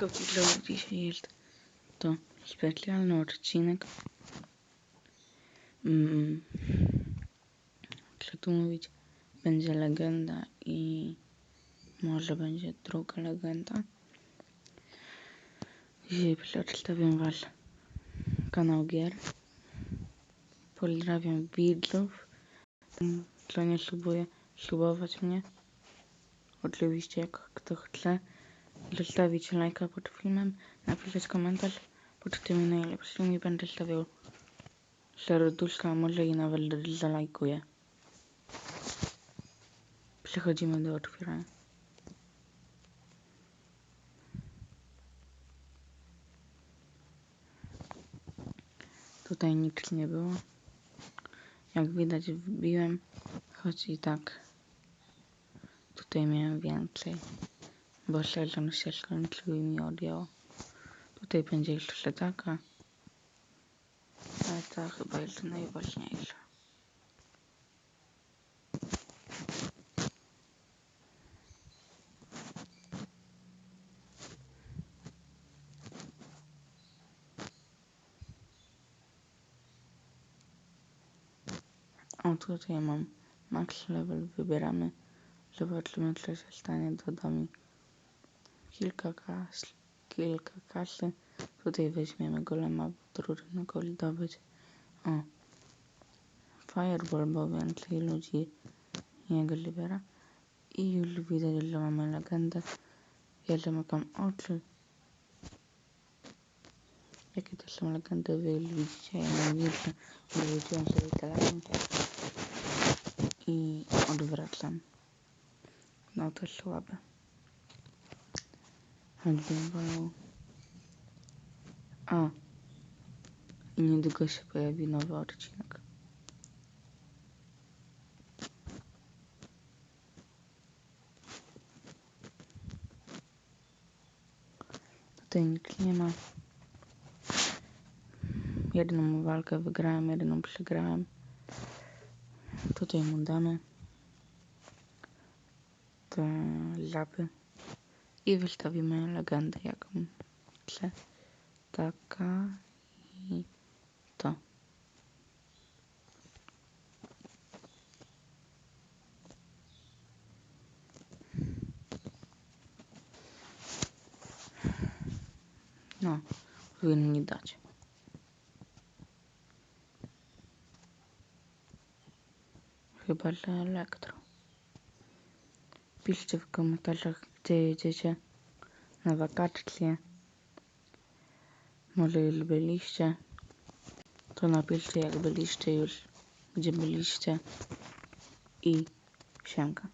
Siemanko, widzowie, dzisiaj jest to specjalny odcinek. Mm, tu mówić? Będzie legenda i może będzie druga legenda. Dzisiaj przedstawię was kanał gier. Pozdrawiam widzów. Kto nie subuje, subować mnie. Oczywiście jak kto chce zostawić lajka pod filmem, napisać komentarz pod tymi najlepszymi będę stawiał serduszka, może i nawet zalajkuję. Przechodzimy do otwierania. Tutaj nic nie było. Jak widać wbiłem, choć i tak tutaj miałem więcej bo sezon się skończył i mi odjęło. Tutaj będzie jeszcze taka. Ale ta chyba jest najważniejsza. O, tutaj mam max level, wybieramy. Zobaczymy, co się stanie. Dodam kilka kas, kilka kasy. Tutaj weźmiemy golema, bo trudno go zdobyć. O. Fireball, bo więcej ludzi jego libera. I już widać, że mamy legendę. Ja zamykam oczy. Jakie to są legendy, wy widzicie, ja nie widzę. Wyrzuciłem sobie telefon. I odwracam. No to słabe. Wolał. A. I niedługo się pojawi nowy odcinek. Tutaj nic nie ma. Jedną walkę wygrałem, jedną przegrałem. Tutaj mu damy te lapy i wystawimy legendę jaką chcę. Taka i to. No, powinni dać. Chyba, że elektro. Piszcie w komentarzach, gdzie jedziecie na wakacje. Może już byliście. To napiszcie, jak byliście już, gdzie byliście. I siemka.